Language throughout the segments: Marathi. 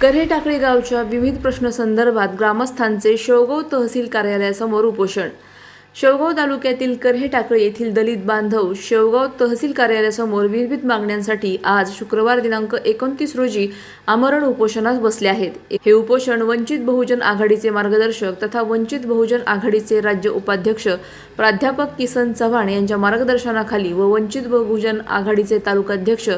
कर्हे टाकळी गावच्या विविध प्रश्नसंदर्भात ग्रामस्थांचे शेवगाव तहसील कार्यालयासमोर उपोषण. शेवगाव तालुक्यातील करहे टाकळी येथील दलित बांधव शेवगाव तहसील कार्यालयासमोर विविध मागण्यांसाठी आज शुक्रवार दिनांक एकोणतीस रोजी आमरण उपोषणास बसले आहेत. हे उपोषण वंचित बहुजन आघाडीचे मार्गदर्शक तथा वंचित बहुजन आघाडीचे राज्य उपाध्यक्ष प्राध्यापक किसन चव्हाण यांच्या मार्गदर्शनाखाली व वंचित बहुजन आघाडीचे तालुकाध्यक्ष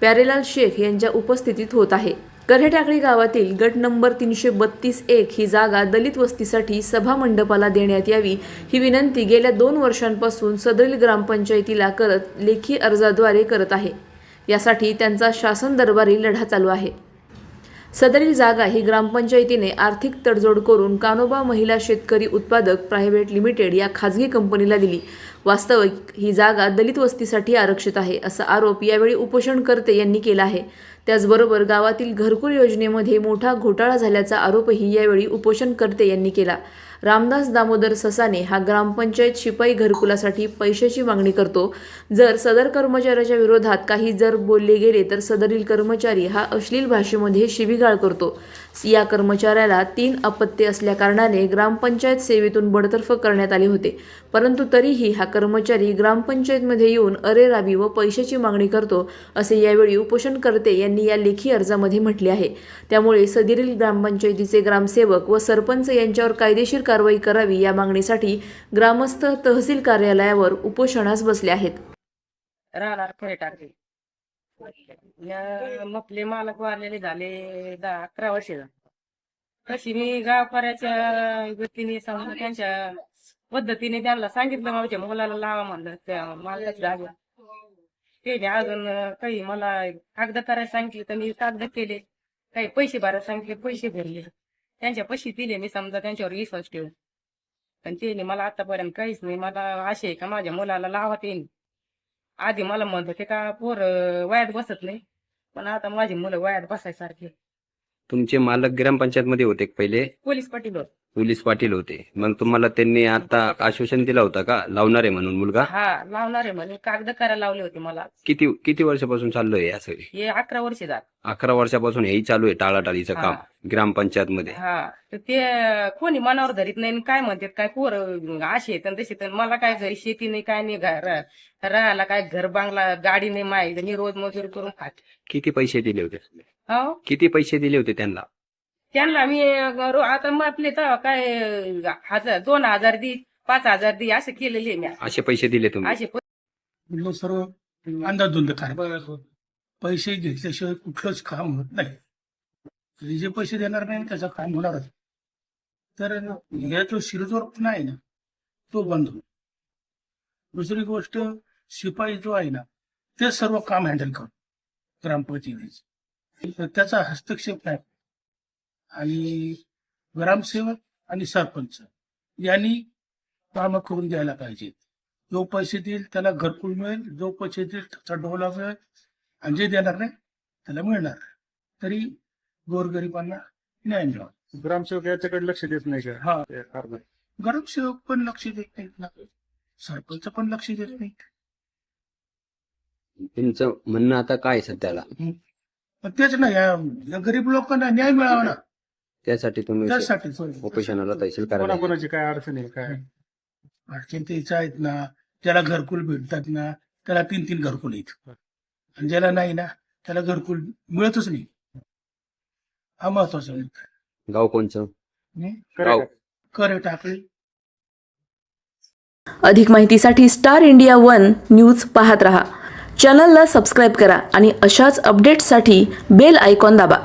प्यारेलाल शेख यांच्या उपस्थितीत होत आहे. कर्हेटाकळी गावातील गट नंबर तीनशे बत्तीस एक ही जागा दलित वस्तीसाठी सभा मंडपाला देण्यात यावी ही विनंती गेल्या दोन वर्षांपासून सदरील ग्रामपंचायतीला करत लेखी अर्जाद्वारे करत आहे. यासाठी त्यांचा शासन दरबारी लढा चालू आहे. सदरील जागा ही ग्रामपंचायतीने आर्थिक तडजोड करून कानोबा महिला शेतकरी उत्पादक प्रायव्हेट लिमिटेड या खाजगी कंपनीला दिली. वास्तविक ही जागा दलित वस्तीसाठी आरक्षित आहे असा आरोप यावेळी उपोषणकर्ते यांनी केला आहे. त्याचबरोबर गावातील घरकुल योजनेमध्ये मोठा घोटाळा झाल्याचा आरोपही यावेळी उपोषणकर्ते यांनी केला. रामदास दामोदर ससाने हा ग्रामपंचायत शिपाई घरकुलासाठी पैशाची मागणी करतो. जर सदर कर्मचाऱ्याच्या विरोधात काही जर बोलले गेले तर सदरील कर्मचारी हा अश्लील भाषेमध्ये शिवीगाळ करतो. या कर्मचाऱ्याला तीन अपत्ये असल्याकारणाने ग्रामपंचायत सेवेतून बडतर्फ करण्यात आले होते. परंतु तरीही हा कर्मचारी ग्रामपंचायतमध्ये येऊन अरेरावी व पैशाची मागणी करतो असे यावेळी उपोषणकर्ते यांनी या लेखी अर्जामध्ये म्हटले आहे. त्यामुळे सदरील ग्रामपंचायतीचे ग्रामसेवक व सरपंच यांच्यावर कायदेशीर कारवाई करावी या मागणीसाठी ग्रामस्थ तहसील कार्यालयावर उपोषणास बसले आहेत. राहणार खरे टाकले मपले मालक वारलेले झाले दहा अकरा वर्षे तशी मी गावकऱ्याच्या व्यक्तीने समजा त्यांच्या पद्धतीने त्यांना सांगितलं माझ्या मुलाला लावा म्हणलं त्या मालकाच्या जागेवर. ते अजून काही मला कागद करायला सांगितले तर मी कागद केले. काही पैसे भरायला सांगितले पैसे भरले. त्यांच्या पैसे दिले मी समजा त्यांच्यावर विश्वास ठेवून. पण ते मला आतापर्यंत काहीच नाही. मला आशे का माझ्या मुलाला लावत येईल आधी मला म्हणत होते का पोर वयात बसत नाही. पण आता माझी मुलं वयात बसायसारखे तुमचे मालक ग्रामपंचायत मध्ये होते का पहिले? पोलीस पाटील होत. पोलीस पाटील होते. मग तुम्हाला त्यांनी आता आश्वासन दिला होता का? लावणार आहे म्हणून मुलगा? हा लावणार आहे म्हणे. कागद करायला लावले होते मला. किती किती वर्षापासून चालू आहे असं हे अकरा वर्ष झाले. अकरा वर्षापासून हेही चालू आहे टाळाटाळीचं हा. काम ग्रामपंचायत मध्ये हा. तर ते कोणी मनावर धरीत नाही आणि काय म्हणतात? काय पोर असे तसे तर मला काय घरी शेती नाही काय नाही घर राहायला काय घर बांगला गाडी नाही माय मी रोज मजुरी करून खाते. किती पैसे दिले होते? हो? किती पैसे दिले होते त्यांना? त्यांना मी रो- आता मग आपले तर काय हजार दोन हजार दी पाच हजार दी असं केलेले मी. असे पैसे दिले तुम्ही? असे म्हणलं सर्व अंदाधुंद कारभार पैसे घेतल्याशिवाय कुठलंच काम होत नाही. जे पैसे देणार नाही त्याचं काम होणारच तर या जो शिरजोर आहे ना तो बंद होईल. दुसरी गोष्ट शिपाई जो आहे ना ते सर्व काम हँडल करतो. ग्रामपंचायतीचे. तर त्याचा हस्तक्षेप नाही. आणि ग्रामसेवक आणि सरपंच यांनी कामं करून द्यायला पाहिजेत. जो पैसे देईल त्याला घरकुल मिळेल जो पैसे देईल त्याचा डोला मिळेल आणि जे देणार नाही त्याला मिळणार. तरी गोरगरिबांना न्याय मिळावा. ग्रामसेवक याच्याकडे लक्ष देत नाही का? हा. ग्रामसेवक पण लक्ष देत नाहीत ना. सरपंच पण लक्ष देत नाही तुमचं म्हणणं आता काय आहे सध्याला? पण तेच ना या गरीब लोकांना न्याय मिळावा ना. त्यासाठी तुम्ही उपोषणाला तहसील कार्यालय कोणाकोणाची काय अडचण आहे काय? अडचण त्याच्या आहेत ना ज्याला घरकुल भेटतात ना त्याला तीन तीन घरकुल आहेत. आणि ज्याला नाही ना त्याला घरकुल मिळतच नाही. हा महत्त्वाचा मुद्दा आहे. गाव कोणचं? हं? कर टाकळी अधिक माहितीसाठी स्टार इंडिया वन न्यूज पाहत रहा. चॅनलला सबस्क्राईब करा आणि अशाच अपडेट्ससाठी बेल आयकॉन दाबा.